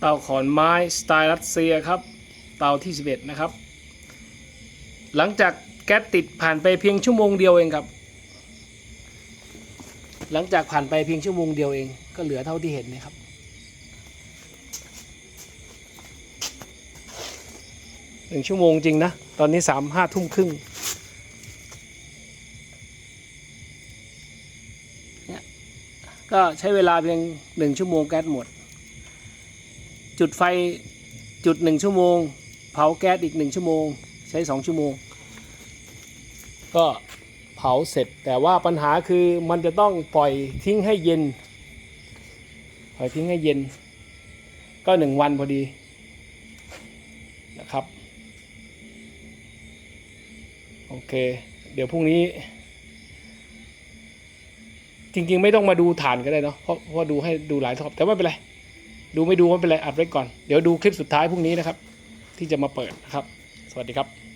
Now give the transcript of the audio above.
เตาขอนไม้สไตล์รัสเซียครับ เตาที่ 11 นะครับ หลังจากแก๊สติดผ่านไปเพียงชั่วโมงเดียวเองครับ หลังจากผ่านไปเพียงชั่วโมงเดียวเอง ก็เหลือเท่าที่เห็นนะครับหนึ่งชั่วโมงจริงนะ ตอนนี้สามห้าทุ่มครึ่งเนี่ยก็ใช้เวลาเพียงหนึ่งชั่วโมงแก๊สหมด จุดไฟจุดหนึ่งชั่วโมง เผาแก๊สอีกหนึ่งชั่วโมง ใช้สองชั่วโมง ก็เผาเสร็จแต่ว่าปัญหาคือมันจะต้องปล่อยทิ้งให้เย็น ปล่อยทิ้งให้เย็น ก็หนึ่งวันพอดีนะครับ โอเค เดี๋ยวพรุ่งนี้ จริงๆไม่ต้องมาดูฐานก็ได้เนาะเพราะเพราะดูให้ดูหลายรอบแต่ไม่เป็นไร ดูไม่ดูไม่เป็นไรอัดไว้ก่อน เดี๋ยวดูคลิปสุดท้ายพรุ่งนี้นะครับ ที่จะมาเปิดนะครับ สวัสดีครับ